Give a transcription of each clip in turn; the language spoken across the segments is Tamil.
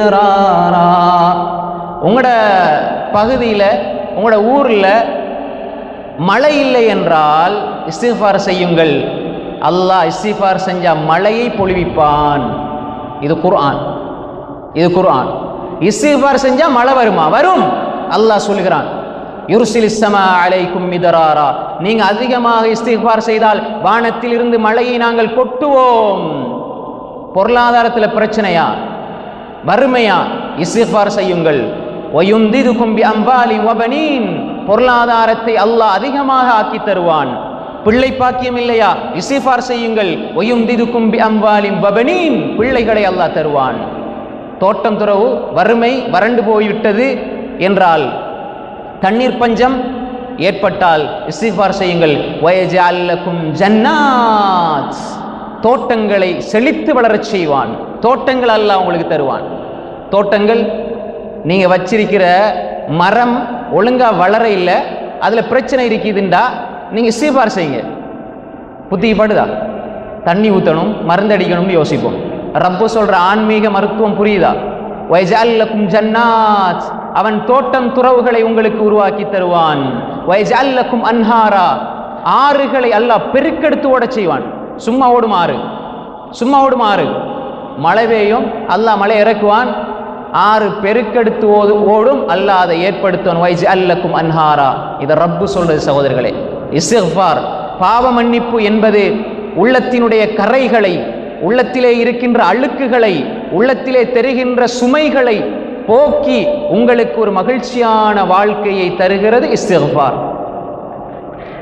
மிதராரா. உங்களோட பகுதியில் உங்களோட ஊரில் மழை இல்லை என்றால் இஸ்திஃபார் செய்யுங்கள். அல்லாஹ் இஸ்திஃபார் செஞ்ச மழையை பொழிவிப்பான். இது குர்ஆன். இது குர்ஆன். இஸ்திஃபார் செஞ்சால் மழை வருமா? வரும். அல்லாஹ் சொல்கிறான் யுர்சில் இஸ்ஸமா அலைக்கும் மிதராரா. நீங்க அதிகமாக இஸ்திஃபார் செய்தால் வானத்தில் இருந்து மழையை நாங்கள் கொட்டுவோம். பொருளாதாரத்தில் பிரச்சனையா? வறுமையா இஸ்திஃபார் செய்யுங்கள். ஒயுந்திது கும்பி அம்பாலி வபனீன். பொருளாதாரத்தை அல்லாஹ் அதிகமாக ஆக்கி தருவான். பிள்ளை பாக்கியம் இல்லையா? இசிஃபார் செய்யுங்கள். ஒயுந்திதுக்கும் கும்பி அம்பாலி வபனீன். பிள்ளைகளை அல்லாஹ் தருவான். தோட்டம் துறவு வறுமை வறண்டு போய்விட்டது என்றால் தண்ணீர் பஞ்சம் ஏற்பட்டால் இஸ்திஃபார் செய்யுங்கள். வயஜாலக்கும் ஜன்னாத். தோட்டங்களை செழித்து வளரச் செய்வான். தோட்டங்கள் அல்ல உங்களுக்கு தருவான். தோட்டங்கள் நீங்க வச்சிருக்கிற மரம் ஒழுங்கா வளர இல்லை அதுல பிரச்சனை இருக்குதுண்டா நீங்க சீபார் செய்யுங்க. புத்தி படுதா? தண்ணி ஊற்றணும் மருந்தடிக்கணும்னு யோசிப்போம். ரப்பு சொல்ற ஆன்மீக மருத்துவம் புரியுதா? வைஜல்லக்கும் ஜன்னாத் அவன் தோட்டம் துறவுகளை உங்களுக்கு உருவாக்கி தருவான். வைஜல்லக்கும் அன்ஹாரா ஆறுகளை அல்லாஹ் பெருக்கெடுத்து ஓட செய்வான். சும்மா ஓடும் ஆறு? சும்மா ஓடும் ஆறு? மழை பெய்யும் அல்லாஹ் மழை இறக்குவான். ஆறு பெருக்கெடுத்து ஓது ஓடும் அல்லாஹ் அதை ஏற்படுத்துவான். வைஜ் அல்லக்கும் அன்ஹாரா. இதை ரப்பு சொல்றது சகோதரர்களே. இஸ்திஃபார் பாவ மன்னிப்பு என்பது உள்ளத்தினுடைய கரைகளை உள்ளத்திலே இருக்கின்ற அழுக்குகளை உள்ளத்திலே தெரிகின்ற சுமைகளை போக்கி உங்களுக்கு ஒரு மகிழ்ச்சியான வாழ்க்கையை தருகிறது இஸ்திஃபார்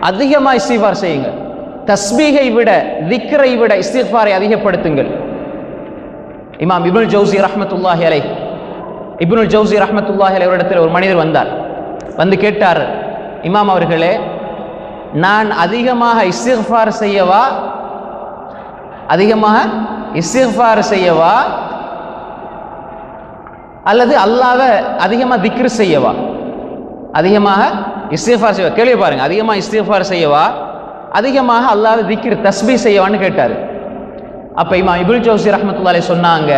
அதிகமா இஸ்திஃபார் செய்யுங்க தஸ்பீகை விட திக்ரை விட இஸ்திஃபாரை அதிகப்படுத்துங்கள். இமாம் இபுல் ஜவுசி ரஹமத்துல்லாஹி அலை இபுனுல் ஜவுசி ரஹமத்துல்லாஹி அலை இடத்துல ஒரு மனிதர் வந்தார். வந்து கேட்டார் இமாம் அவர்களே நான் அதிகமாக இஸ்திஃபார் செய்யவா? அதிகமாக இஸ்திஃபார் செய்யவா? அல்லது அல்லாவை அதிகமாக திக்ரு செய்யவா? அதிகமாக இஸ்திஃபார் செய்வா கேள்வி பாருங்க அதிகமாக இஸ்திஃபார் செய்யவா? அதிகமாக அல்லாத திக்ரு தஸ்பீ செய்யவான்னு கேட்டார். அப்போ இமா இபுல் ஜோசி ரஹமத்துல்லாலே சொன்னாங்க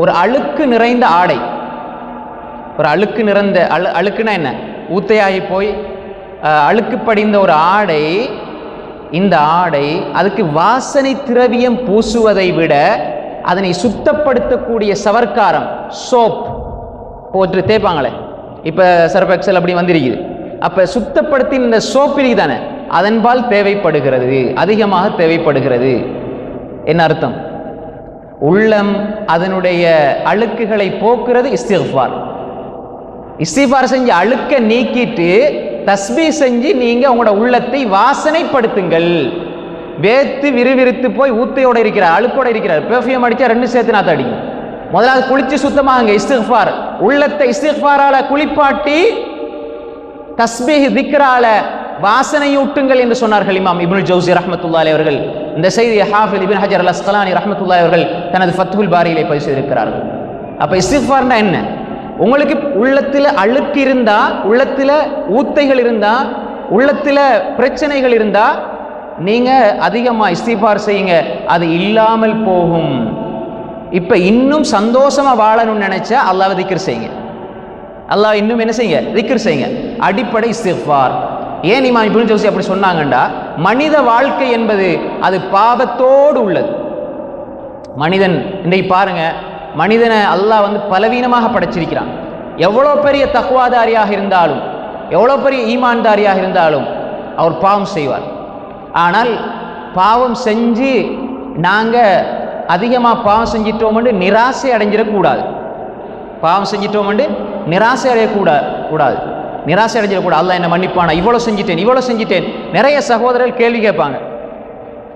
ஒரு அழுக்கு நிறைந்த ஆடை. ஒரு அழுக்கு நிறைந்த அழு அழுக்குனா என்ன? ஊத்தையாகி போய் அழுக்கு படிந்த ஒரு ஆடை இந்த ஆடை அதுக்கு வாசனை திரவியம் பூசுவதை விட அதனை சுத்தப்படுத்தக்கூடிய சவர்க்காரம் சோப். போட்டு தேய்ப்பாங்களே இப்போ சர்ஃபெக்சல் அப்படி வந்திருக்குது. அப்போ சுத்தப்படுத்தி இந்த சோப் தானே அதன்பால் தேவைப்படுகிறது அதிகமாக தேவைப்படுகிறது. என்ன அர்த்தம்? உள்ளம் அதனுடைய அழுக்குகளை போக்குறது இஸ்திஃபார் இஸ்திஃபார் செஞ்சு அழுக்க நீக்கிட்டு தஸ்பீ செஞ்சு நீங்க உங்களோட உள்ளத்தை வாசனைப்படுத்துங்கள். வேத்து விறுவிறுத்து போய் ஊத்தையோட இருக்கிறார் அழுக்கோட இருக்கிறார் பெர்ஃப்யூம் அடிச்சா ரெண்டு சேர்த்து நாத்த அடிக்கும் முதலாவது குளிச்சு சுத்தமாகுங்க இஸ்திஃபார் உள்ளத்தை இஸ்திஃபாரால குளிப்பாட்டி தஸ்பீஹ் திக்ரால வாசனையூட்டுங்கள் என்று சொன்னார்கள் இமாம் இப்னுல் ஜவுசி ரஹமத்துல்லாலே அவர்கள். இந்த செய்தியை ஹாஃபில் இபின் ஹஜர் அல் அஸ்கலானி ரஹ்மத்துல்லாஹி அவர்கள் தனது ஃபத்துல் பாரியிலே பதிவு செய்திருக்கிறார்கள். அப்போ இஸ்திஃபார்னா என்ன? உங்களுக்கு உள்ளத்தில் அழுக்கு இருந்தா உள்ளத்தில் ஊத்தைகள் இருந்தா உள்ளத்தில் பிரச்சனைகள் இருந்தா நீங்க அதிகமாக இஸ்திஃபார் செய்யுங்க. அது இல்லாமல் போகும். இப்போ இன்னும் சந்தோஷமாக வாழணும்னு நினைச்சா அல்லாவை திக்கர் செய்யுங்க. அல்லாஹ் இன்னும் என்ன செய்யுங்க? திக்கர் செய்யுங்க. அடிப்படை இஸ்திஃபார் ஏன் இமாம் இப்னு ஜோசி அப்படி சொன்னாங்கண்டா? மனித வாழ்க்கை என்பது அது பாவத்தோடு உள்ளது. மனிதன் இன்றைக்கு பாருங்க மனிதனை அல்லாஹ் வந்து பலவீனமாக படைச்சிருக்கிறான். எவ்வளோ பெரிய தக்குவாதாரியாக இருந்தாலும் எவ்வளோ பெரிய ஈமான்தாரியாக இருந்தாலும் அவர் பாவம் செய்வார். ஆனால் பாவம் செஞ்சு நாங்கள் அதிகமாக பாவம் செஞ்சிட்டோம்னு நிராசை அடைஞ்சிடக்கூடாது. பாவம் செஞ்சிட்டோம்னு நிராசை அடையக்கூடாது கூடாது. நிராசை அடைஞ்சிடக்கூடாது அல்லாஹ் என்ன மன்னிப்பானா இவ்வளோ செஞ்சிட்டேன் இவ்வளோ செஞ்சிட்டேன் நிறைய சகோதரர்கள் கேள்வி கேட்பாங்க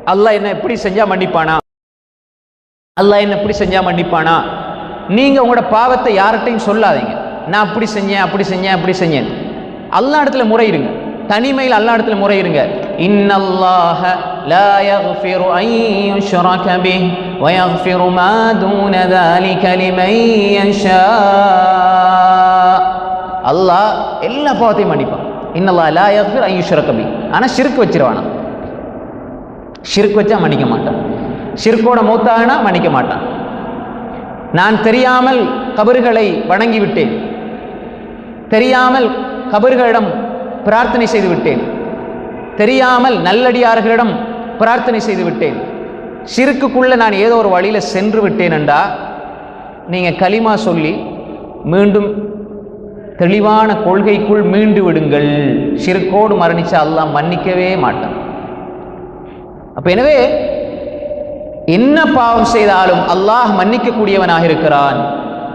அல்லாஹ் என்ன எப்படி செஞ்சா மன்னிப்பானா அல்லாஹ் என்ன இப்படி செஞ்சா மன்னிப்பானா நீங்க உங்களோட பாவத்தை யார்கிட்டையும் சொல்லாதீங்க நான் அப்படி செஞ்சேன் அப்படி செஞ்சேன் அப்படி செஞ்சேன் அல்லா இடத்துல முறையிடுங்க தனிமையில் அல்லா இடத்துல முறையிடுங்க இன்னல்லாஹ லா யக்ஃபிரு அன் யுஷ்ரக பிஹ் வ யக்ஃபிரு மா தூன ذلك லிமன் யஷா அல்லாஹ் எல்லா பாவத்தையும் மன்னிப்பான். இன்னல்லா லா யக்ஃபிரு அன் யுஷ்ரக ஆனால் ஆனா ஷிர்க் வச்சிருவானா? ஷிர்க் வச்சா மன்னிக்க மாட்டான். ஷிர்கோட மூத்தாகனா மன்னிக்க மாட்டான். நான் தெரியாமல் கபறுகளை வணங்கிவிட்டேன். தெரியாமல் கபறுகளிடம் பிரார்த்தனை செய்து விட்டேன் தெரியாமல் நல்லடியார்களிடம் பிரார்த்தனை செய்து விட்டேன் சிறுக்குக்குள்ளே நான் ஏதோ ஒரு வழியில சென்று விட்டேன் என்றா நீங்க களிமா சொல்லி மீண்டும் தெளிவான கொள்கைக்குள் மீண்டு விடுங்கள். சிறுக்கோடு மரணிச்சா அல்லாஹ் மன்னிக்கவே மாட்டான். அப்ப எனவே என்ன பாவம் செய்தாலும் அல்லாஹ் மன்னிக்கக்கூடியவனாக இருக்கிறான்.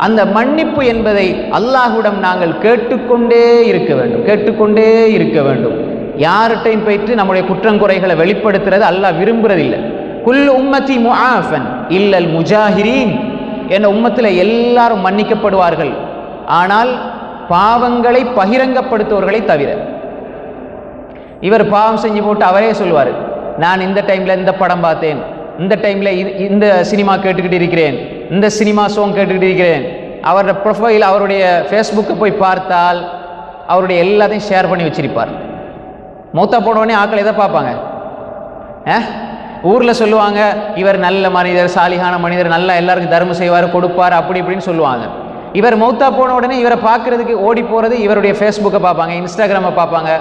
அந்த மன்னிப்பு என்பதை அல்லாஹுடம் நாங்கள் கேட்டுக்கொண்டே இருக்க வேண்டும். கேட்டுக்கொண்டே இருக்க வேண்டும். யார்கிட்டையும் போயிட்டு நம்முடைய குற்றங்குறைகளை வெளிப்படுத்துறது அல்லாஹ் விரும்புறதில்லை. குல் உம்மத்தி முஆஃபன் இல்லல் முஜாஹிரீன். என்ற உம்மத்தில் எல்லாரும் மன்னிக்கப்படுவார்கள். ஆனால் பாவங்களை பகிரங்கப்படுத்துவர்களை தவிர. இவர் பாவம் செஞ்சு போட்டு அவரே சொல்லுவார் நான் இந்த டைமில் இந்த படம் பார்த்தேன் இந்த டைமில் இது இந்த சினிமா கேட்டுக்கிட்டு இருக்கிறேன் இந்த சினிமா சோங் கேட்டுக்கிட்டு இருக்கிறேன். அவரோட ப்ரொஃபைல் அவருடைய ஃபேஸ்புக்கை போய் பார்த்தால் அவருடைய எல்லாத்தையும் ஷேர் பண்ணி வச்சிருப்பார். மௌத்தா போனவொடனே ஆக்கள் எதை பார்ப்பாங்க? ஆ? ஊரில் சொல்லுவாங்க இவர் நல்ல மனிதர் சாலிகான மனிதர் நல்லா எல்லாருக்கும் தர்மம் செய்வார் கொடுப்பார் அப்படி இப்படின்னு சொல்லுவாங்க. இவர் மௌத்தா போன உடனே இவரை பார்க்கறதுக்கு ஓடி போகிறது இவருடைய ஃபேஸ்புக்கை பார்ப்பாங்க இன்ஸ்டாகிராமை பார்ப்பாங்க.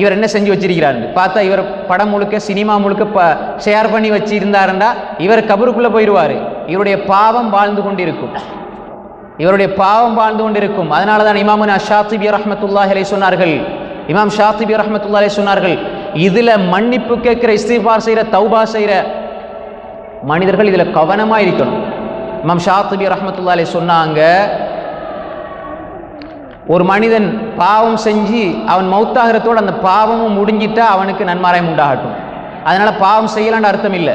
இவர் என்ன செஞ்சு வச்சிருக்கிறாரு? பார்த்தா இவர் படம் முழுக்க சினிமா முழுக்க ப ஷேர் பண்ணி வச்சிருந்தாருண்டா இவர் கபருக்குள்ளே போயிடுவார். இவருடைய பாவம் வாழ்ந்து கொண்டிருக்கும். இவருடைய பாவம் வாழ்ந்து கொண்டிருக்கும். அதனால தான் இமாமுன் ஷாத்திபி ரஹமத்துல்லாஹலை சொன்னார்கள். இமாம் ஷாத்திபி ரஹமத்துல்லா சொன்னார்கள் இதுல மன்னிப்பு கேட்கிற இஸ்திஃபார் செய்கிற தௌபா செய்கிற மனிதர்கள் இதுல கவனமா இருக்கணும். இமாம் ஷாத்திபி ரஹமத்துல்லா சொன்னாங்க ஒரு மனிதன் பாவம் செஞ்சு அவன் மௌத்தாகிறத்தோடு அந்த பாவமும் முடிஞ்சிட்டா அவனுக்கு நன்மாராயம் உண்டாகட்டும். அதனால் பாவம் செய்யலான்னு அர்த்தம் இல்லை.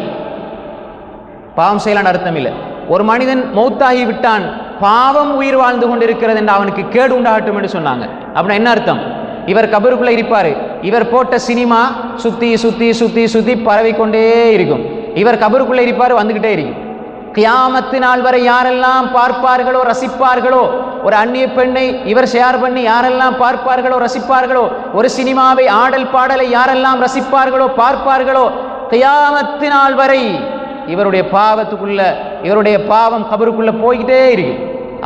பாவம் செய்யலான்னு அர்த்தம் இல்லை. ஒரு மனிதன் மௌத்தாகி விட்டான் பாவம் உயிர் வாழ்ந்து கொண்டிருக்கிறது என்று அவனுக்கு கேடு உண்டாகட்டும் என்று சொன்னாங்க. அப்படின்னா என்ன அர்த்தம்? இவர் கபருக்குள்ளே இருப்பார். இவர் போட்ட சினிமா சுத்தி சுத்தி சுத்தி சுத்தி பரவிக்கொண்டே இருக்கும். இவர் கபருக்குள்ளே இருப்பார் வந்துக்கிட்டே இருக்கும். கியாமத்து நாள் வரை யாரெல்லாம் பார்ப்பார்களோ ரசிப்பார்களோ ஒரு அந்நிய பெண்ணை இவர் ஷேர் பண்ணி யாரெல்லாம் பார்ப்பார்களோ ரசிப்பார்களோ ஒரு சினிமாவை ஆடல் பாடலை யாரெல்லாம் ரசிப்பார்களோ பார்ப்பார்களோ கியாமத்து நாள் வரை இவருடைய பாவத்துக்குள்ள இவருடைய பாவம் கபருக்குள்ள போய்கிட்டே இருக்கு.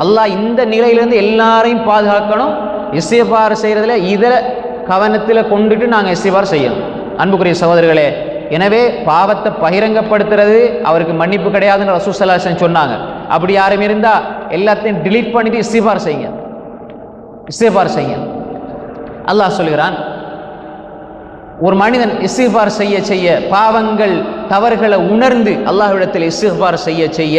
அல்லாஹ் இந்த நிலையிலேருந்து எல்லாரையும் பாதுகாக்கணும். இசைபார் செய்கிறதுல இதில் கவனத்தில் கொண்டுட்டு நாங்கள் இசைபார் செய்யணும். அன்புக்குரிய சகோதரர்களே எனவே பாவத்தை பகிரங்கப்படுத்துறது அவருக்கு மன்னிப்பு கிடையாதுன்னு ரசூசலாசன் சொன்னாங்க. அப்படி யாரும் இருந்தால் எல்லாத்தையும் டிலீட் பண்ணிட்டு இஸ்திஃபார் செய்யுங்க. இஸ்திஃபார் செய்யுங்க. அல்லாஹ் சொல்கிறான் ஒரு மனிதன் இஸ்திஃபார் செய்ய செய்ய பாவங்கள் தவறுகளை உணர்ந்து அல்லாஹ்விடத்தில் இஸ்திஃபார் செய்ய செய்ய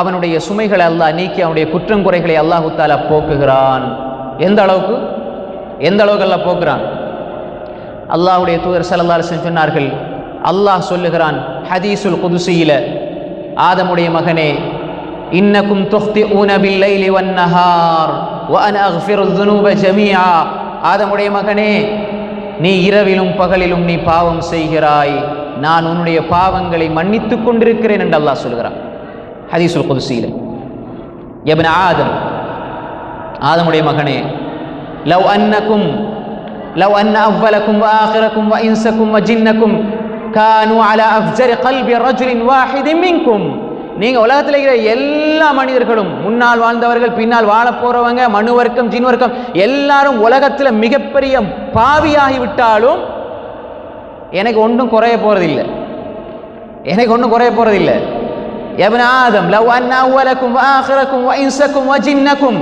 அவனுடைய சுமைகளை அல்லாஹ் நீக்கி அவனுடைய குற்றங்குறைகளை அல்லாஹு தாலா போக்குகிறான். எந்த அளவுக்கு? எந்த அளவுக்கு அல்லாஹ் போக்குறான்? அல்லாஹுடைய தூதர் ஸல்லல்லாஹு சொன்னார்கள் அல்லாஹ் சொல்லுகிறான் ஹதீசுல் குதுசியில ஆதமுடைய மகனே இன்னக்கும் தொஹ்தி ஊனபில்லைலி வன்னஹார் வஅன அஃபிரு துனூப ஜமியா ஆதமுடைய மகனே நீ இரவிலும் பகலிலும் நீ பாவம் செய்கிறாய். நான் உன்னுடைய பாவங்களை மன்னித்து கொண்டிருக்கிறேன் என்று அல்லாஹ் சொல்கிறான் ஹதீசுல் குதுசியில. எபன் ஆதம் ஆதமுடைய மகனே லவ் அன்னக்கும் லவ் அன்ன அவ்வலக்கும் ஆஹிரக்கும் வ இன்சக்கும் வ ஜின்னக்கும் كانوا على أفجر قلب رجل واحد منكم நீங்க உலகத்தில் இருக்கிற எல்லா மனிதர்களும் முன்னால் வாழ்ந்தவர்கள் பின்னால் வாழ போறவங்க மனு வர்க்கம் ஜின் வர்க்கம் எல்லாரும் உலகத்தில் மிகப்பெரிய பாவியாகி விட்டாலும் எனக்கு ஒன்றும் குறைய போறதில்லை எனக்கு ஒன்றும் குறைய போறதில்லை ابن آدم لو أن أولكم وآخركم وإنسكم وجنكم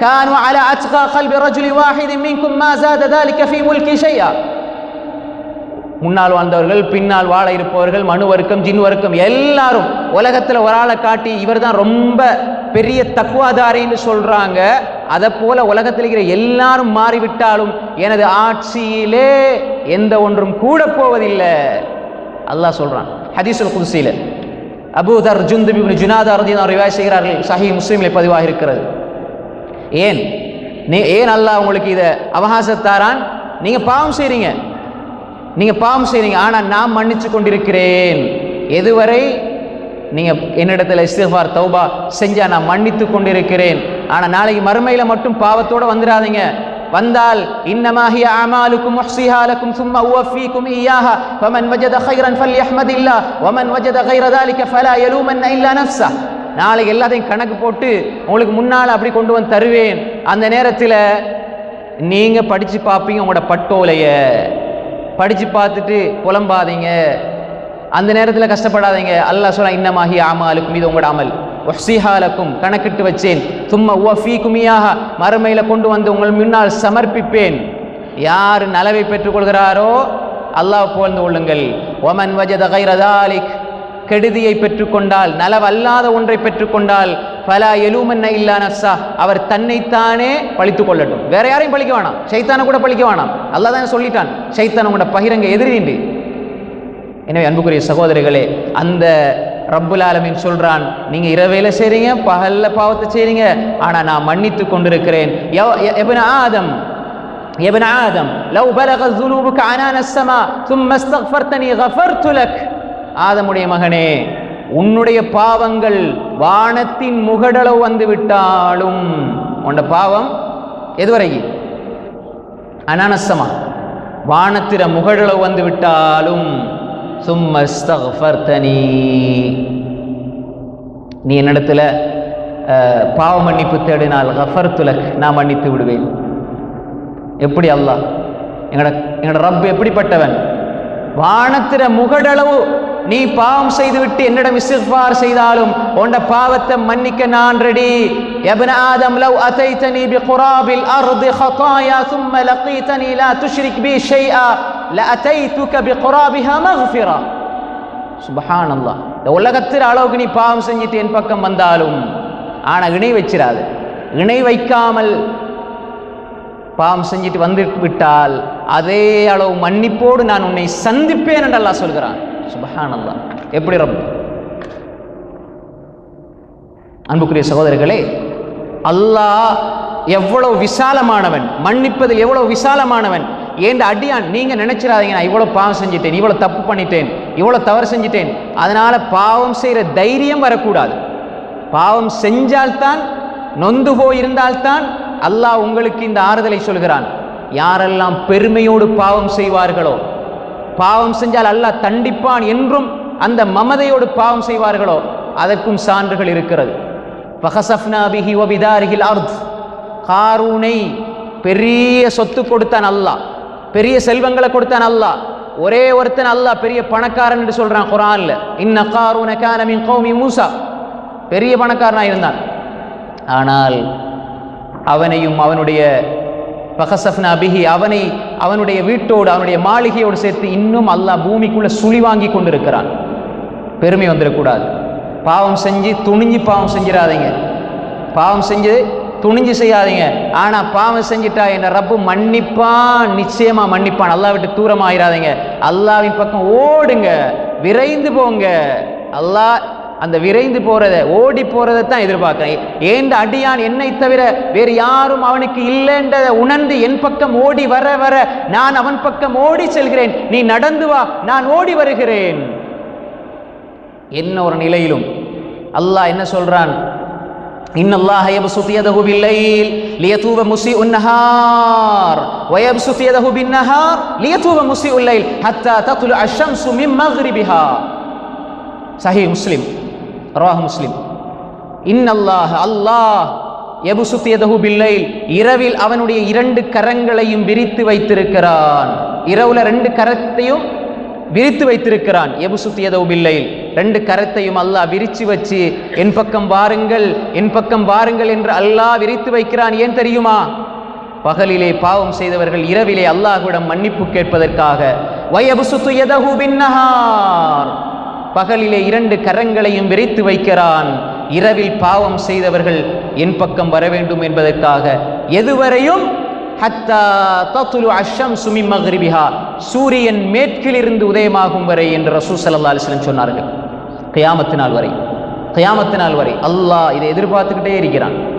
كانوا على أتقى قلب رجل واحد منكم ما زاد ذلك في ملكي شيئا முன்னால் வாழ்ந்தவர்கள் பின்னால் வாழ இருப்பவர்கள் மனு வர்க்கம் ஜின் வர்க்கம் எல்லாரும் உலகத்தில் ஒரு ஆளை காட்டி இவர் தான் ரொம்ப பெரிய தக்குவாதாரின்னு சொல்கிறாங்க அதை போல உலகத்தில் இருக்கிற எல்லாரும் மாறிவிட்டாலும் எனது ஆட்சியிலே எந்த ஒன்றும் கூட போவதில்லை. அல்லாஹ் சொல்கிறான் ஹதீசுல் குதிசில அபூதர் ஜுந்துப் இப்னு அவர் ரதியல்லாஹு ரிவாய் செய்கிறார்கள் சஹி முஸ்லீமில் பதிவாக இருக்கிறது. ஏன்? நீ ஏன் அல்லாஹ் உங்களுக்கு இதை அவகாசத்தாரான்? நீங்கள் பாவம் செய்கிறீங்க நீங்கள் பாவம் செய்கிறீங்க ஆனால் நான் மன்னிச்சு கொண்டிருக்கிறேன். எதுவரை? நீங்கள் என்னிடத்தில் இஸ்திஃபார் தௌபா செஞ்சால் நான் மன்னித்து கொண்டிருக்கிறேன். ஆனால் நாளைக்கு மறுமையில் மட்டும் பாவத்தோடு வந்துடாதீங்க. வந்தால் இன்னமாகிய ஆமாலுக்கும் முஹ்சிஹாலக்கும் சும்மா உவஃபீக்கும் இய்யாஹா வமன் வஜத ஹைரன் ஃபல் யஹ்மதில்லா வமன் வஜத ஹைரதாலிக்க ஃபலா யலூமன் இல்லா நஃப்ஸா. நாளைக்கு எல்லாத்தையும் கணக்கு போட்டு உங்களுக்கு முன்னால் அப்படி கொண்டு வந்து தருவேன். அந்த நேரத்தில் நீங்கள் படித்து பார்ப்பீங்க உங்களோட பட்டோலையை. படித்து பார்த்துட்டு புலம்பாதீங்க. அந்த நேரத்தில் கஷ்டப்படாதீங்க. அல்லாஹ் சொல்ல இன்னமாகி ஆமாலுக்கும் இது உங்களோட அமல். ஒஹ்சிஹாலக்கும் கணக்கிட்டு வச்சேன். தும்ம உவஃபி குமியாக மறுமையில் கொண்டு வந்து உங்கள் முன்னால் சமர்ப்பிப்பேன். யார் நலவை பெற்றுக்கொள்கிறாரோ அல்லாஹ் புகழ்ந்து கொள்ளுங்கள். ஒமன் வஜத கைரதாலிக் கெடுதியை பெற்றுக்கொண்டால் நலவல்லாத ஒன்றை பெற்றுக்கொண்டால் பலா எலுமன் இல்லா நஃப்ஸா. அவர் தன்னைத்தானே பழித்து கொள்ளட்டும். வேற யாரையும் பழிக்க வேணாம். சைத்தானை கூட பழிக்க வேணாம். அல்லா தானே சொல்லிட்டான். சைத்தான் உங்களோட பகிரங்க எதிரி நின்று. எனவே அன்புக்குரிய சகோதரிகளே அந்த ரப்புல் ஆலமின் சொல்கிறான் நீங்கள் இரவையில் செய்கிறீங்க பகலில் பாவத்தை செய்கிறீங்க ஆனால் நான் மன்னித்து கொண்டிருக்கிறேன். எவன் ஆதம் எவன் ஆதம் லவ் பலக ஜுனூபுக்கு அனானஸ்ஸமா தும் மஸ்தக்ஃபர்த்தனி கஃபர்துலக் ஆதமுடைய மகனே உன்னுடைய பாவங்கள் வானத்தின் முகடளவு வந்து விட்டாலும் உன்னோட பாவம் எதுவரை அனானசமா. வானத்திர முகடளவு வந்து விட்டாலும் சும்மஸ்தனி நீ என்னிடத்துல பாவ மன்னிப்பு தேடினால் கஃபர்துலக் நான் மன்னித்து விடுவேன். எப்படி அல்லாஹ்? எங்கட எங்கட ரப் எப்படிப்பட்டவன்? வானத்திர முகடளவு நீ பாவம் செய்துவிட்டு என்னிடம் இஸ்திக்பார் செய்தாலும் உண்ட பாவத்தை மன்னிக்க நான் ரெடி ابن آدم لو أتيتني بقراب الأرض خطايا ثم لقيتني لا تشرك بي شيئا لأتيتك بقرابها مغفرة சுபஹான் அல்லாஹ் இந்த உலகத்தில் அளவுக்கு நீ பாவம் செஞ்சுட்டு என் பக்கம் வந்தாலும் ஆனா இணை வச்சிராது இணை வைக்காமல் பாவம் செஞ்சுட்டு வந்து விட்டால் அதே அளவு மன்னிப்போடு நான் உன்னை சந்திப்பேன் என்று அல்லாஹ் சொல்கிறான் சுபஹானல்லா. அல்லாஹ் எப்படி ரப்? அன்புக்குரிய சகோதரர்களே அல்லாஹ் எவ்வளவு விசாலமானவன் மன்னிப்பதில் எவ்வளவு விசாலமானவன் ஏண்ட அடியான் நீங்க நினைச்சிடாதீங்க நான் இவ்வளவு பாவம் செஞ்சிட்டேன் இவ்வளவு தப்பு பண்ணிட்டேன் இவ்வளவு தவறு செஞ்சிட்டேன் அதனால பாவம் செய்யற தைரியம் வரக்கூடாது. பாவம் செஞ்சால்தான் நொந்து போயிருந்தால்தான் அல்லாஹ் உங்களுக்கு இந்த ஆறுதலை சொல்கிறான். யாரெல்லாம் பெருமையோடு பாவம் செய்வார்களோ பாவம் செஞ்சால் அல்லாஹ் தண்டிப்பான் என்றும் அந்த மமதையோடு பாவம் செய்வார்களோ அதற்கும் சான்றுகள் இருக்கிறது. ஃபஹசஃப்னா பிஹி அர்த். காரூனை பெரிய சொத்து கொடுத்தான் அல்லாஹ். பெரிய செல்வங்களை கொடுத்தான் அல்லாஹ். ஒரே ஒருத்தன் அல்லாஹ் பெரிய பணக்காரன் என்று சொல்றான் குரான்ல. இன்ன காரூன கானமின் கௌமி மூசா. பெரிய பணக்காரனாக இருந்தான். ஆனால் அவனையும் அவனுடைய பகசஃப்னா பிஹி அவனை அவனுடைய வீட்டோடு அவனுடைய மாளிகையோடு சேர்த்து இன்னும் அல்லாஹ் பூமிக்குள்ளே சுழி வாங்கி கொண்டிருக்கிறான். பெருமை வந்துடக்கூடாது. பாவம் செஞ்சு துணிஞ்சு பாவம் செஞ்சிடாதீங்க. பாவம் செஞ்சு துணிஞ்சு செய்யாதீங்க. ஆனால் பாவம் செஞ்சிட்டா என்ன? ரப்பு மன்னிப்பான் நிச்சயமாக மன்னிப்பான். அல்லா விட்டு தூரமாக ஆயிராதீங்க அல்லாவின் பக்கம் ஓடுங்க. விரைந்து போங்க. அல்லாஹ் அந்த விரைந்து போறத ஓடி போறதை தான் எதிர்பார்க்கிறேன் ஏண்ட அடியான் என்னை தவிர வேறு யாரும் அவனுக்கு இல்லைன்றதை உணர்ந்து என் பக்கம் ஓடி வர வர நான் அவன் பக்கம் ஓடி செல்கிறேன் நீ நடந்து வா நான் ஓடி வருகிறேன் என்ன ஒரு நிலையிலும் அல்லாஹ் என்ன சொல்றான் إن الله يبسط يده بالليل ليتوب مسيء النهار ويبسط يده بالنهار ليتوب مسيء الليل حتى تطلع الشمس من مغربها صحيح مسلم ரவாஹ் முஸ்லிம் இன்னல்லாஹ் அல்லாஹ் எபுசுத்தியதஹு பில்லை இரவில் அவனுடைய இரண்டு கரங்களையும் விரித்து வைத்திருக்கிறான் இரவுல ரெண்டு கரத்தையும் விரித்து வைத்திருக்கிறான் எபுசுத்தியதோ பில்லையில் ரெண்டு கரத்தையும் அல்லாஹ் விரிச்சு வச்சு என் பக்கம் வாருங்கள் என் பக்கம் வாருங்கள் என்று அல்லாஹ் விரித்து வைக்கிறான் ஏன் தெரியுமா பகலிலே பாவம் செய்தவர்கள் இரவிலே அல்லாஹ்விடம் மன்னிப்பு கேட்பதற்காக வயபுசுத்து எதஹூ பின்னஹார் பகலிலே இரண்டு கரங்களையும் விரித்து வைக்கிறான். இரவில் பாவம் செய்தவர்கள் என் பக்கம் வர வேண்டும் என்பதற்காக. எதுவரையும் சூரியன் மேற்கிலிருந்து உதயமாகும் வரை என்று ரசூ சல்லா அலைஹி சொன்னார்கள். கயாமத்து நாள் வரை. கயாமத்து நாள் வரை. அல்லாஹ் இதை எதிர்பார்த்துக்கிட்டே இருக்கிறான்.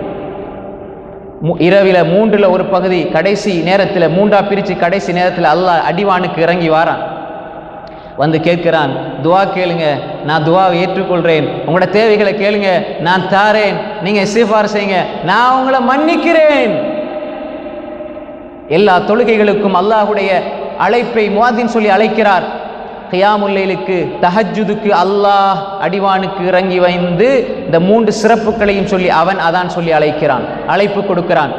இரவில் இரவில ஒரு பகுதி கடைசி நேரத்தில் மூன்றா பிரிச்சு கடைசி நேரத்தில் அல்லாஹ் அடிவானுக்கு இறங்கி வாரான். வந்து கேட்கிறான் துவா கேளுங்க நான் துவாவை ஏற்றுக்கொள்கிறேன் உங்களோட தேவைகளை கேளுங்க நான் தாரேன். நீங்கள் இஸ்திஃபார் செய்யுங்க. நான் உங்களை மன்னிக்கிறேன். எல்லா தொழுகைகளுக்கும் அல்லாஹுடைய அழைப்பை முவாதின் சொல்லி அழைக்கிறார். கியாமுல்லைலுக்கு தஹஜுதுக்கு அல்லாஹ் அடிவானுக்கு இறங்கி வைந்து இந்த மூன்று சிறப்புகளையும் சொல்லி அவன் அதான் சொல்லி அழைக்கிறான் அழைப்பு கொடுக்கிறான்.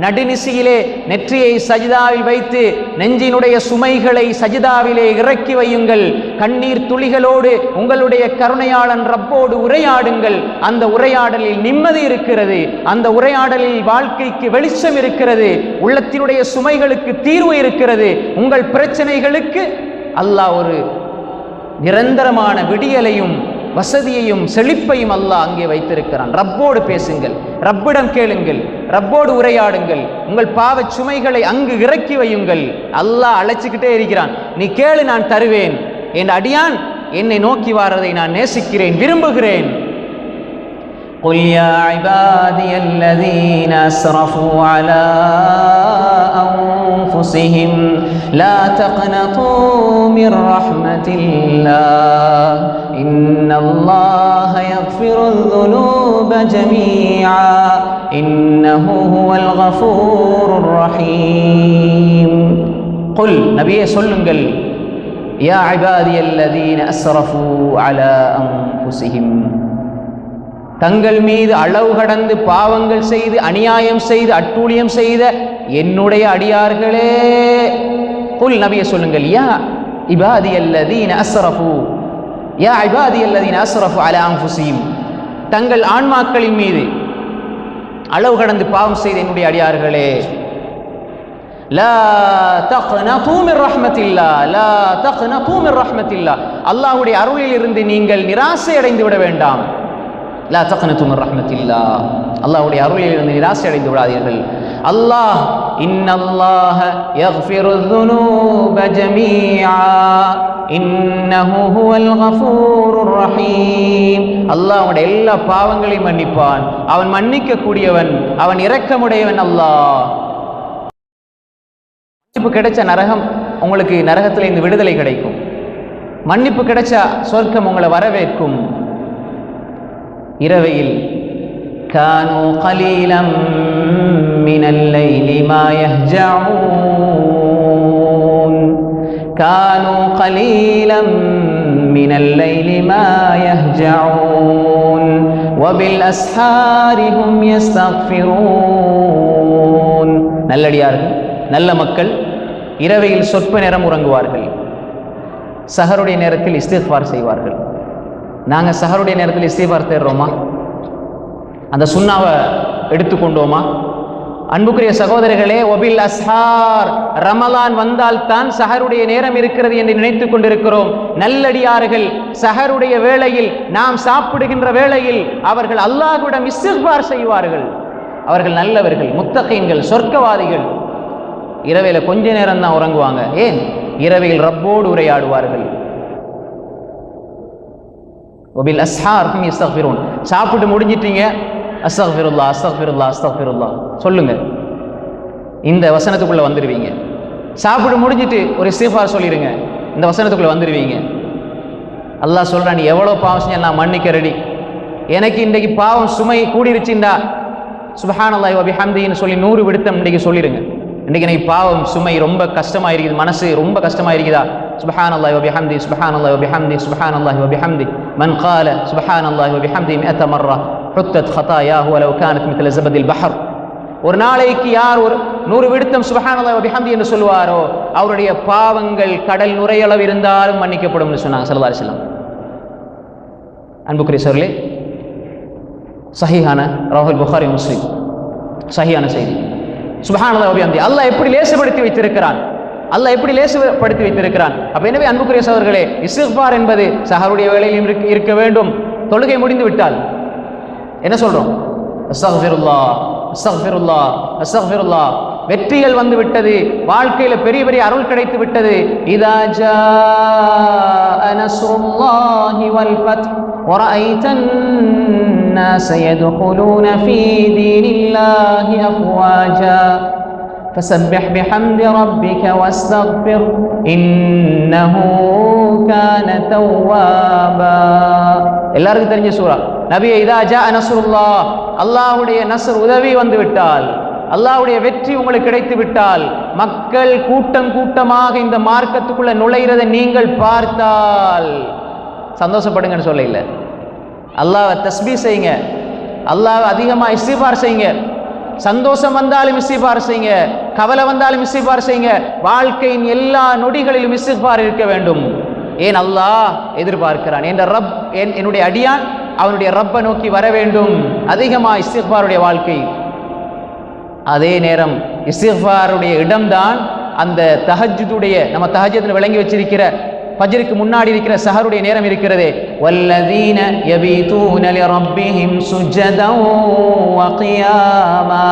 நடுநிசியிலே நெற்றியை சஜிதாவில் வைத்து நெஞ்சினுடைய சுமைகளை சஜிதாவிலே இறக்கி வையுங்கள். கண்ணீர் துளிகளோடு உங்களுடைய கருணையாளன் ரப்போடு உரையாடுங்கள். அந்த உரையாடலில் நிம்மதி இருக்கிறது. அந்த உரையாடலில் வாழ்க்கைக்கு வெளிச்சம் இருக்கிறது. உள்ளத்தினுடைய சுமைகளுக்கு தீர்வு இருக்கிறது. உங்கள் பிரச்சனைகளுக்கு அல்லாஹ் ஒரு நிரந்தரமான விடியலையும் வசதியையும் செழிப்பையும் அல்லாஹ் அங்கே வைத்திருக்கிறான். ரப்போடு பேசுங்கள் ரப்பிடம் கேளுங்கள் ரப்போடு உரையாடுங்கள். உங்கள் பாவச் சுமைகளை அங்கு இறக்கி வையுங்கள். அல்லாஹ் அழைச்சிக்கிட்டே இருக்கிறான். நீ கேளு நான் தருவேன். என் அடியான் என்னை நோக்கி வாரதை நான் நேசிக்கிறேன் விரும்புகிறேன். قل يا عبادي الذين اسرفوا على انفسهم لا تقنطوا من رحمه الله ان الله يغفر الذنوب جميعا انه هو الغفور الرحيم قل நபியே சொல்லுங்கள் يا عبادي الذين اسرفوا على انفسهم தங்கள் மீது அளவு கடந்து பாவங்கள் செய்து அநியாயம் செய்து அட்டூழியம் செய்த என்னுடைய அடியார்களே. புல் நபிய சொல்லுங்கள் யா இபாதி அல்லதீன் அஸ்ரஃபு யா இபாதி அல்லதீன் அஸ்ரஃபு அலா அன்ஃபுஸிஹிம். தங்கள் ஆன்மாக்களின் மீது அளவு கடந்து பாவம் செய்த என்னுடைய அடியார்களே. லா தக்னது மின் ரஹ்மத்தில்லா லா தக்னது மின் ரஹ்மத்தில்லா. அல்லாஹ்வுடைய அருளில் இருந்து நீங்கள் நிராசை அடைந்து விட வேண்டாம். லா தக்கனத்தும் ரஹ்மத்தில்லா. அல்லாஹுடைய அருளிலிருந்து நிராசை அடைந்து விடாதீர்கள். அல்லாஹ் இன்னல்லாஹ யஃபிரு துனூப ஜமீஆ. இன்னஹு ஹுவல் கஃபூருர் ரஹீம். அல்லாஹ் அவனுடைய எல்லா பாவங்களையும் மன்னிப்பான். அவன் மன்னிக்க கூடியவன் அவன் இரக்கமுடையவன் அல்லாஹ். மன்னிப்பு கிடைச்ச நரகம் உங்களுக்கு நரகத்தில் இந்த விடுதலை கிடைக்கும். மன்னிப்பு கிடைச்ச சொர்க்கம் உங்களை வரவேற்கும். இரவையில் كانوا قليلا من الليل ما يهجعون كانوا قليلا من الليل ما يهجعون وبالأسحار هم يستغفرون நல்லடியார்கள் நல்ல மக்கள் இரவையில் சொற்ப நேரம் உறங்குவார்கள் சஹருடைய நேரத்தில் இஸ்திஃபார் செய்வார்கள் நாங்கள் சஹருடைய நேரத்தில் இஸ்திஃபார் தேடுறோமா? அந்த சுண்ணாவை எடுத்துக்கொண்டோமா அன்புக்குரிய சகோதரர்களே ஒபில் அஸ்ஹார் ரமலான் வந்தால் தான் சஹருடைய நேரம் இருக்கிறது என்று நினைத்துக் கொண்டிருக்கிறோம். நல்லடியார்கள் சஹருடைய வேளையில் நாம் சாப்பிடுகின்ற வேளையில் அவர்கள் அல்லாஹுடன் இஸ்திஃபார் செய்வார்கள். அவர்கள் நல்லவர்கள் முத்தகைன்கள் சொர்க்கவாதிகள். இரவையில் கொஞ்ச நேரம் தான் உறங்குவாங்க. ஏன்? இரவையில் ரப்போடு உரையாடுவார்கள். ஒபில் அஸ்ஹார் ஹும் சாப்பிட்டு முடிஞ்சிட்டீங்க அஸ்தக்ஃபிருல்லா அஸ்தக்ஃபிருல்லா அஸ்தக்ஃபிருல்லா சொல்லுங்க இந்த வசனத்துக்குள்ளே வந்துடுவீங்க சாப்பிட்டு முடிஞ்சிட்டு ஒரு இஸ்திஃபார் சொல்லிடுங்க இந்த வசனத்துக்குள்ளே வந்துடுவீங்க அல்லாஹ் சொல்கிறான் நீ எவ்வளோ பாவம் செஞ்சால் நான் மன்னிக்க ரெடி எனக்கு இன்றைக்கு பாவம் சுமை கூடிருச்சுண்டா. ஓபி வபிஹம்தின்னு சொல்லி நூறு விடுத்தம் இன்றைக்கி சொல்லிடுங்க இன்றைக்கி எனக்கு பாவம் சுமை ரொம்ப கஷ்டமாக இருக்குது மனசு ரொம்ப கஷ்டமாக இருக்குதா சுபஹானல்லாஹி வபிஹம்தி சுபஹானல்லாஹி வபிஹம்தி சுபஹானல்லாஹி வபிஹம்தி மன் قال سبحان الله وبحمده 100 مرة حتت خطاياه ولو كانت مثل زبد البحر ஒரு நாளைக்கு யார் ஒரு நூறு விடுத்தம் சுபஹானல்லாஹி வபிஹம்தி என்று சொல்வாரோ அவருடைய பாவங்கள் கடல் நுரையளவு இருந்தாலும் மன்னிக்கப்படும் என்று சொன்னாங்க ஸல்லல்லாஹு அலைஹி வஸல்லம் அன்புக்குரிய சோர்களே சஹீஹான ராகுல் புகாரி முஸ்லிம் சஹியான செய்தி சுபஹானல்லாஹ் வபிஹம்தி அல்லாஹ் எப்படி லேசுபடுத்தி வைத்திருக்கிறான் அல்லாஹ் எப்படி லேசுபடுத்தி வைத்திருக்கிறான் அப்ப எனவே அன்புக்குரிய சகோதரர்களே இஸ்திக்பார் என்பது சஹருடைய வேளையிலும் இருக்க- இருக்க வேண்டும் தொழுகை முடிந்து விட்டால் என்ன சொல்றோம் அஸ்தக்ஃபிருல்லா அஸ்தக்ஃபிருல்லா அஸ்தக்ஃபிருல்லா வெற்றிகள் வந்து விட்டது வாழ்க்கையில பெரிய பெரிய அருள் கிடைத்து விட்டது இதா ஜாஅ நஸ்ருல்லாஹி வல் ஃபத் ورأيت الناس يدخلون في دين الله أفواجا فسبح بحمد ربك واستغفر إنه كان توابا எல்லாருக்கும் தெரிஞ்ச சூரா நபியை இதா ஜா நஸ்ருல்லா அல்லாஹ்வுடைய நஸ்ர் உதவி வந்து விட்டால் அல்லாஹ்வுடைய வெற்றி உங்களுக்கு கிடைத்து விட்டால் மக்கள் கூட்டம் கூட்டமாக இந்த மார்க்கத்துக்குள்ள நுழைகிறதை நீங்கள் பார்த்தால் சந்தோஷப்படுங்கன்னு சொல்ல இல்லை அல்லாஹ்வை தஸ்பீ செய்யுங்க அல்லாஹ் அதிகமாக இஸ்திஃபார் செய்யுங்க சந்தோஷம் வந்தாலும் இசைப்பார் செய்யுங்க கவலை வந்தாலும் இசைப்பார் செய்யுங்க வாழ்க்கையின் எல்லா நொடிகளிலும் இசைப்பார் இருக்க வேண்டும். ஏன் அல்லாஹ் எதிர்பார்க்கிறான்? என்ற ரப் என் என்னுடைய அடியான் அவனுடைய ரப்பை நோக்கி வர வேண்டும். அதிகமாக இஸ்திஃபாருடைய வாழ்க்கை. அதே நேரம் இஸ்திஃபாருடைய இடம்தான் அந்த தஹஜுடைய நம்ம தஹஜத்தில் விளங்கி வச்சிருக்கிற ஃபஜ்ருக்கு முன்னாடி இருக்கிற சஹருடைய நேரம் இருக்கிறதே வல்லதீன யபீதூன லிரப்பிஹிம் சுஜ்ஜதன் வகியாமா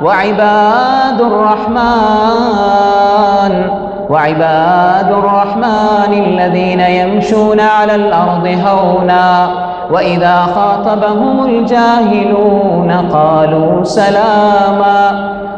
وعباد الرحمن وعباد الرحمن الذين يمشون على الأرض هونا وإذا خاطبهم الجاهلون قالوا سلاما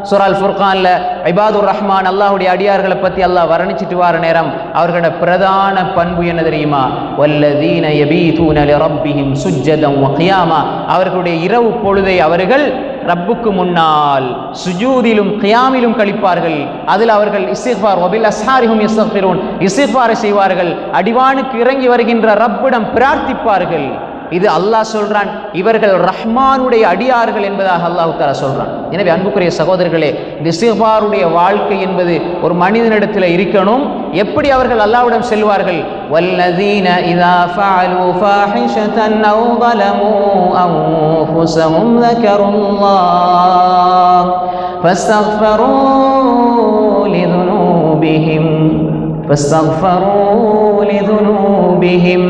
சுரால் ஃபுர்கான்ல இபாதுர் ரஹ்மான் அல்லாஹுடைய அடியார்களை பத்தி அல்லாஹ் வர்ணிச்சிட்டு வார நேரம் அவர்களோட பிரதான பண்பு என்ன தெரியுமா? வல்லதீன யபீதூன ரப்பிஹிம் சுஜ்ஜதம் வகியாமா அவர்களுடைய இரவு பொழுதை அவர்கள் ரப்புக்கு முன்னால் சுஜூதிலும் கியாமிலும் கழிப்பார்கள் அதில் அவர்கள் இசிஃபார் ஒபில் அசாரிஹும் இசஃபிரூன் இசிஃபாரை செய்வார்கள். அடிவானுக்கு இறங்கி வருகின்ற ரப்பிடம் பிரார்த்திப்பார்கள். இது அல்லாஹ் சொல்றான் இவர்கள் ரஹ்மானுடைய அடியார்கள் என்பதாக அல்லாஹ் தாலா சொல்றான். எனவே அன்புக்குரிய சகோதரர்கள் இந்த இஸ்திஃபாருடைய வாழ்க்கை என்பது ஒரு மனிதனிடத்தில் இருக்கணும் எப்படி அவர்கள் அல்லாஹ்விடம் செல்வார்கள் வல்லதீன இதா ஃபஅலு ஃபாஹிஷதன் அw ظلموا أنفسهم ذكروا الله فاستغفروا لذنوبهم فاستغفروا لذنوبهم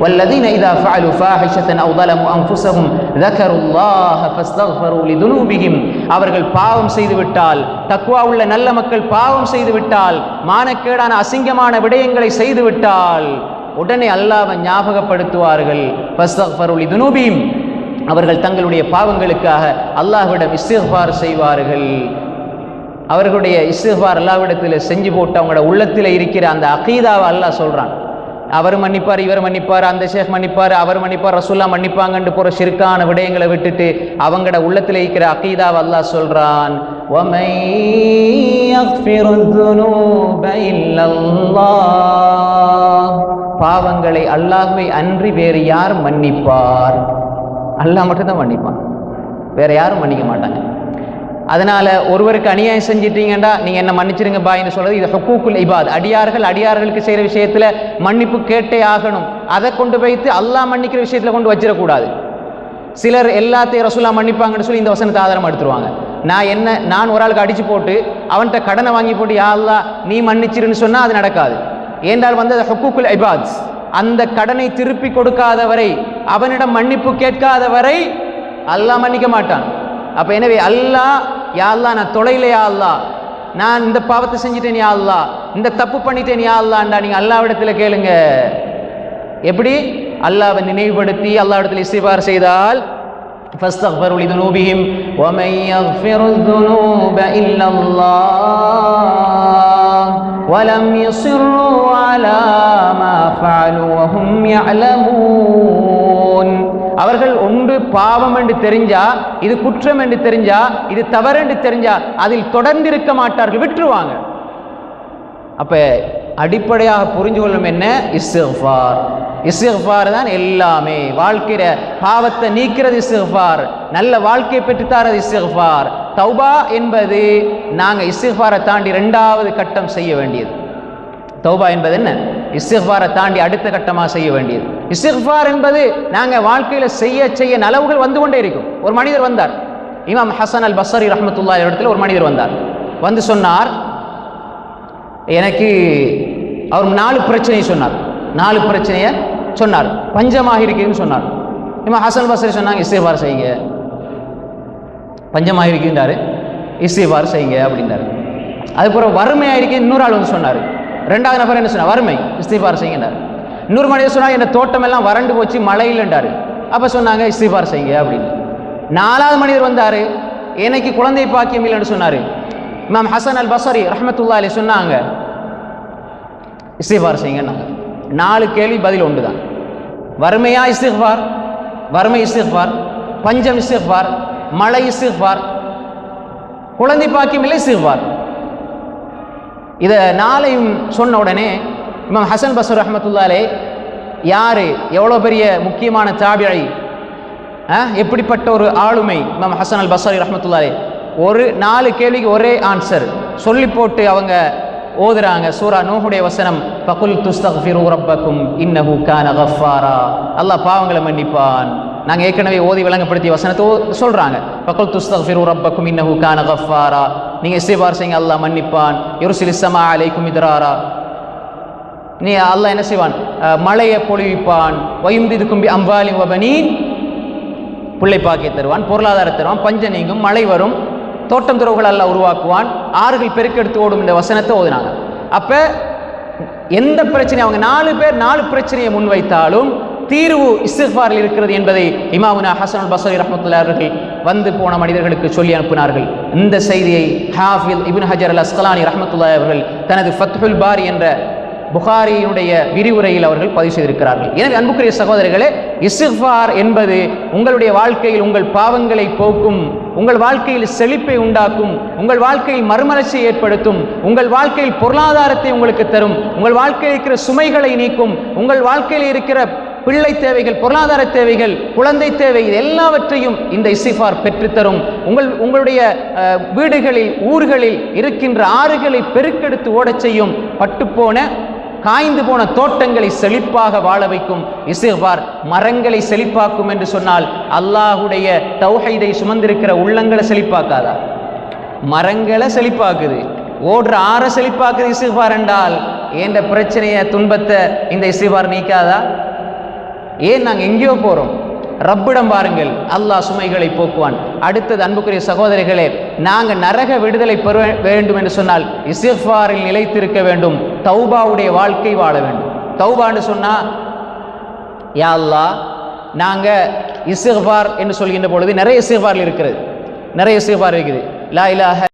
والذين إذا فعلوا فاحشة أو ظلموا أنفسهم ذكروا الله فاستغفروا لذنوبهم அவர்கள் பாவம் செய்து விட்டால் தக்குவா உள்ள நல்ல மக்கள் பாவம் செய்து விட்டால் மானக்கேடான அசிங்கமான விடயங்களை செய்து விட்டால் உடனே அல்லாஹ்வை ஞாபகப்படுத்துவார்கள் ஃபஸ்தக்ஃபரு லிதுனூபிஹிம் அவர்கள் தங்களுடைய பாவங்களுக்காக அல்லாஹ்விடம் இஸ்திஃபார் செய்வார்கள் அவர்களுடைய இஸ்திஃபார் அல்லாவிடத்தில் செஞ்சு போட்டு அவங்களோட உள்ளத்தில் இருக்கிற அந்த அகீதாவை அல்லாஹ் சொல்கிறான் அவர் மன்னிப்பார் இவர் மன்னிப்பார் அந்த ஷேக் மன்னிப்பார் அவர் மன்னிப்பார் ரசூல்லா மன்னிப்பாங்கன்ட்டு போகிற சிறுக்கான விடயங்களை விட்டுட்டு அவங்களோட உள்ளத்தில் இருக்கிற அகீதாவை அல்லாஹ் சொல்கிறான் பாவங்களை அல்லாஹ்வை அன்றி வேறு யார் மன்னிப்பார்? அல்லாஹ் மட்டும்தான் மன்னிப்பான். வேற யாரும் மன்னிக்க மாட்டாங்க. அதனால் ஒருவருக்கு அநியாயம் செஞ்சிட்டீங்கடா நீங்கள் என்ன மன்னிச்சிருங்க பாயின்னு சொல்கிறது இது ஹக்கூக்குல் இபாத். அடியார்கள் அடியார்களுக்கு செய்கிற விஷயத்தில் மன்னிப்பு கேட்டே ஆகணும். அதை கொண்டு வைத்து அல்லாஹ் மன்னிக்கிற விஷயத்தில் கொண்டு வச்சிடக்கூடாது. சிலர் எல்லாத்தையும் ரசூலா மன்னிப்பாங்கன்னு சொல்லி இந்த வசனத்தை ஆதாரம் எடுத்துருவாங்க. நான் என்ன நான் ஒரு ஆளுக்கு அடித்து போட்டு அவன்கிட்ட கடனை வாங்கி போட்டு யா நீ மன்னிச்சிருன்னு சொன்னால் அது நடக்காது. ஏன்றால் வந்து அது ஹக்கூக்குல் இபாத். அந்த கடனை திருப்பி கொடுக்காதவரை அவனிடம் மன்னிப்பு கேட்காதவரை அல்லாஹ் மன்னிக்க மாட்டான். அப்போ எனவே அல்லாஹ் யா அல்லாஹ் நான் தொலைல யா அல்லாஹ் நான் இந்த பாவத்தை செஞ்சிட்டேன் யா அல்லாஹ் இந்த தப்பு பண்ணிட்டேன் யா அல்லாஹ்டா நீங்க அல்லாஹ்விடத்துல கேளுங்க எப்படி அல்லாஹ்வை நினைவுபடுத்தி அல்லாஹ்விடத்தில் இஸ்திஃபார் செய்தால் فاستغفروا لذنوبهم ومن يغفر الذنوب إلا الله ولم يصروا على ما فعلوا وهم يعلمون அவர்கள் ஒன்று பாவம் என்று தெரிஞ்சா இது குற்றம் என்று தெரிஞ்சா இது தவறு என்று தெரிஞ்சா அதில் தொடர்ந்து இருக்க மாட்டார்கள் விட்டுருவாங்க. அப்ப அடிப்படையாக புரிஞ்சு கொள்ளும் என்ன? இஸ்திஃபார் இஸ்திஃபார் தான் எல்லாமே. வாழ்க்கையில பாவத்தை நீக்கிறது இஸ்திஃபார் நல்ல வாழ்க்கையை பெற்றுத்தாரது இஸ்திஃபார் தௌபா என்பது நாங்கள் இஸ்திஃபாரை தாண்டி ரெண்டாவது கட்டம் செய்ய வேண்டியது. தௌபா என்பது என்ன? இஸ்திஃபாரை தாண்டி அடுத்த கட்டமாக செய்ய வேண்டியது. இஸ்திஃபார் என்பது நாங்க வாழ்க்கையில செய்ய செய்ய நலவுகள் வந்து கொண்டே இருக்கும். ஒரு மனிதர் வந்தார். இமாம் ஹசன் அல் பசரி ரஹமத்துல்லா இடத்துல ஒரு மனிதர் வந்தார். வந்து சொன்னார் எனக்கு அவர் நாலு பிரச்சனையை சொன்னார். நாலு பிரச்சனையை சொன்னார். பஞ்சமாக இருக்குதுன்னு சொன்னார். இமாம் ஹசன் பசரி சொன்னாங்க இஸ்திஃபார் செய்யுங்க. பஞ்சமாக இருக்குன்றாரு இஸ்திஃபார் செய்யுங்க அப்படின்றாரு. அதுக்கப்புறம் வறுமையாக இருக்கு இன்னொரு ஆள் வந்து சொன்னார். ரெண்டாவது நபர் என்ன சொன்னார்? வறுமை. இஸ்திஃபார் செய்யுங்கன்றார் இன்னொரு மனிதர் சொன்னால் என் தோட்டம் எல்லாம் வறண்டு போச்சு மழையில்ன்றார் அப்போ சொன்னாங்க இஸ்திஃபார் செய்யுங்க அப்படின்னு. நாலாவது மனிதர் வந்தார் எனக்கு குழந்தை பாக்கியம் இல்லைன்னு சொன்னார். மேம் ஹசன் அல் பசரி ரஹமத்துல்லா அலி சொன்னாங்க இஸ்திஃபார் செய்யுங்கன்னாங்க நாலு கேள்வி பதில் ஒன்று தான் வறுமையா இஸ்திஃபார்? வறுமை இஸ்திஃபார். பஞ்சம் இஸ்திஃபார். மழை இஸ்திஃபார். குழந்தை பாக்கியம் இல்லை இஸ்திஃபார். இதை நாளையும் சொன்ன உடனே இமாம் ஹசன் பசர் ரஹமத்துல்லாலே யார்? எவ்வளோ பெரிய முக்கியமான தாபிழை எப்படிப்பட்ட ஒரு ஆளுமை? இமாம் ஹசன் அல் பசரி ரஹமத்துல்லாலே ஒரு நாலு கேள்விக்கு ஒரே ஆன்சர் சொல்லி போட்டு அவங்க ஓதுறாங்க. சூரா நூஹுடைய வசனம் பகுல் துஸ்தக்ஃபிரு ரப்பக்கும் இன்னஹு கான கஃபாரா. அல்லாஹ் பாவங்களை மன்னிப்பான். நாங்கள் ஏற்கனவே ஓதி விளங்கப்படுத்திய வசனத்தை சொல்கிறாங்க பக்கல் பகுல் ரப்பக்கும் இன்னஹு கான கஃபாரா நீங்கள் இசைவார் செய்யுங்க அல்லாஹ் மன்னிப்பான். யுர்சில் ஸமா அலைக்கும் இத்ராரா நீ அல்லாஹ் என்ன செய்வான்? மழையை பொழிவிப்பான். வயுந்திது கும்பி அம்பாலி வபனீன் பிள்ளை பாக்கிய தருவான் பொருளாதாரம் தருவான் பஞ்ச நீங்கும் மழை வரும் தோட்டம் துறவுகள் அல்லாஹ் உருவாக்குவான் ஆறுகள் பெருக்கெடுத்து ஓடும் இந்த வசனத்தை ஓதினாங்க. அப்போ எந்த பிரச்சனையும் அவங்க நாலு பேர் நாலு பிரச்சனையை முன்வைத்தாலும் தீர்வு இஸ்திஃபாரில் இருக்கிறது என்பதை இமாமுனா ஹசன் பசரி ரஹமத்துல்லா அவர்கள் வந்து போன மனிதர்களுக்கு சொல்லி அனுப்பினார்கள். இந்த செய்தியை Hafiz Ibn Hajar al Asqalani ரஹமத்துல்லா அவர்கள் தனது ஃபத்ஹுல் பாரி என்ற புகாரியினுடைய விரிவுரையில் அவர்கள் பதிவு செய்திருக்கிறார்கள். எனவே அன்புக்குரிய சகோதரர்களே இஸ்திஃபார் என்பது உங்களுடைய வாழ்க்கையில் உங்கள் பாவங்களை போக்கும் உங்கள் வாழ்க்கையில் செழிப்பை உண்டாக்கும் உங்கள் வாழ்க்கையில் மறுமலர்ச்சியை ஏற்படுத்தும் உங்கள் வாழ்க்கையில் பொருளாதாரத்தை உங்களுக்கு தரும் உங்கள் வாழ்க்கையில் இருக்கிற சுமைகளை நீக்கும் உங்கள் வாழ்க்கையில் இருக்கிற பிள்ளை தேவைகள் பொருளாதார தேவைகள் குழந்தை தேவை இது எல்லாவற்றையும் இந்த இசிஃபார் பெற்றுத்தரும். உங்கள் உங்களுடைய வீடுகளில் ஊர்களில் இருக்கின்ற ஆறுகளை பெருக்கெடுத்து ஓடச் செய்யும் பட்டுப்போன காய்ந்து போன தோட்டங்களை செழிப்பாக வாழ வைக்கும் இசிஃபார் மரங்களை செழிப்பாக்கும் என்று சொன்னால் அல்லாஹுடைய தௌஹைதை சுமந்திருக்கிற உள்ளங்களை செழிப்பாக்காதா? மரங்களை செழிப்பாக்குது. ஓடுற ஆற செழிப்பாக்குது இசிஃபார் என்றால் ஏண்ட பிரச்சனையை துன்பத்தை இந்த இசிஃபார் நீக்காதா? ஏன் நாங்கள் எங்கேயோ போகிறோம் ரப்பிடம் பாருங்கள் அல்லாஹ் சுமைகளை போக்குவான். அடுத்தது அன்புக்குரிய சகோதரிகளே நாங்கள் நரக விடுதலை பெற வேண்டும் என்று சொன்னால் இசிஃபாரில் நிலைத்திருக்க வேண்டும். தௌபாவுடைய வாழ்க்கை வாழ வேண்டும். தௌபான்னு சொன்னா யா அல்லாஹ் நாங்கள் இசிஃபார் என்று சொல்கின்ற பொழுது நிறைய இசிஃபார் இருக்கிறது. நிறைய இசிஃபார் இருக்குது. லா இலாஹ